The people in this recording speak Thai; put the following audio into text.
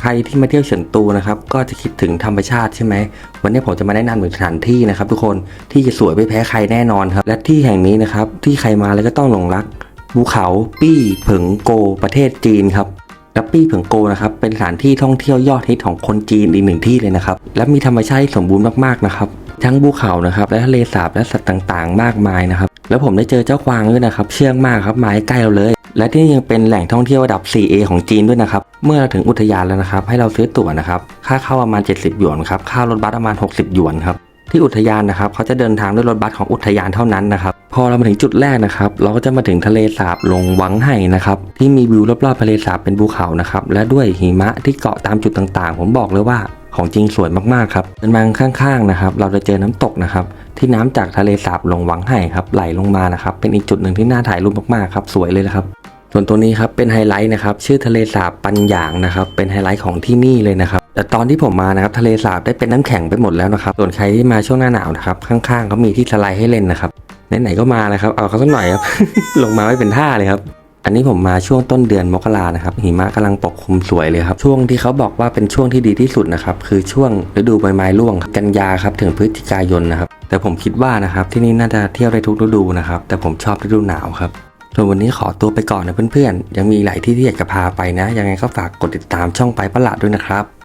ใครที่มาเที่ยวเฉินตูนะครับ ก็จะคิดถึงธรรมชาติใช่ไหม วันนี้ผมจะมาแนะนำถึงสถานที่นะครับ ทุกคนที่จะสวยไม่แพ้ใครแน่นอนครับ และที่แห่งนี้นะครับ ที่ใครมาแล้วก็ต้องหลงรักภูเขาปี้เผิงโกประเทศจีนครับและปี้เผิงโกนะครับเป็นสถานที่ท่องเที่ยวยอดฮิตของคนจีนอีกหนึ่งที่เลยนะครับ และมีธรรมชาติที่สมบูรณ์มากๆนะครับทั้งภูเขานะครับและทะเลสาบและสัตว์ต่างๆ มากมายนะครับ แล้วผมได้เจอเจ้ากวางด้วยนะครับ เชื่องมากครับมาใกล้เราเลย และที่นี่ยังเป็นแหล่งท่องเที่ยวระดับ 4A ของจีนด้วยนะครับ เมื่อเราถึงอุทยานแล้วนะครับ ให้เราซื้อตั๋วนะครับ ค่าเข้าประมาณ 70 หยวนครับ ค่ารถบัสประมาณ 60 หยวนครับ ที่อุทยานนะครับเขาจะเดินทางด้วยรถบัสของอุทยานเท่านั้นนะครับ พอเรามาถึงจุดแรกนะครับ เราก็จะมาถึงทะเลสาบลงวังไห่นะครับ ที่มีวิวรอบๆทะเลสาบเป็นภูเขานะครับ และด้วยหิมะที่เกาะตามจุดต่างๆ ผมบอกเลยว่าของจริงสวยมากๆครับเดินมาข้างๆนะครับ เราจะเจอน้ำตกนะครับ ที่น้ำจากทะเลสาบลงวังไห่ครับไหลลงมานะครับ เป็นอีกจุดหนึ่งที่น่าถ่ายรูปมากๆครับ สวยเลยนะครับ ส่วนตัวนี้ครับเป็นไฮไลท์นะครับชื่อทะเลสาบปันหยางนะครับเป็นไฮไลท์ของที่นี่เลยนะครับแต่ตอนที่ผมมานะครับทะเลสาบได้เป็นน้ำแข็งไปหมดแล้วนะครับส่วนใครที่มาช่วงหน้าหนาวนะครับข้างๆเขามีที่สไลด์ให้เล่นนะครับไหนๆก็มาแล้วครับเอาเขาสักหน่อยครับลงมาไม่เป็นท่าเลยครับอันนี้ผมมาช่วงต้นเดือนมกรานะครับหิมะกำลังปกคลุมสวยเลยครับช่วงที่เขาบอกว่าเป็นช่วงที่ดีที่สุดนะครับคือช่วงฤดูใบไม้ร่วงกันยาครับถึงพฤศจิกายนนะครับแต่ผมคิดว่านะครับที่นี่น่าจะเที่ยวได้ทุกฤดูนะครับแต่ผมชอบฤดูหนาวครับ ส่วนวันนี้ขอตัวไปก่อนนะเพื่อนๆ ยังมีหลายที่ที่อยากจะพาไปนะ ยังไงก็ฝากกดติดตามช่องไปประหลาดด้วยนะครับ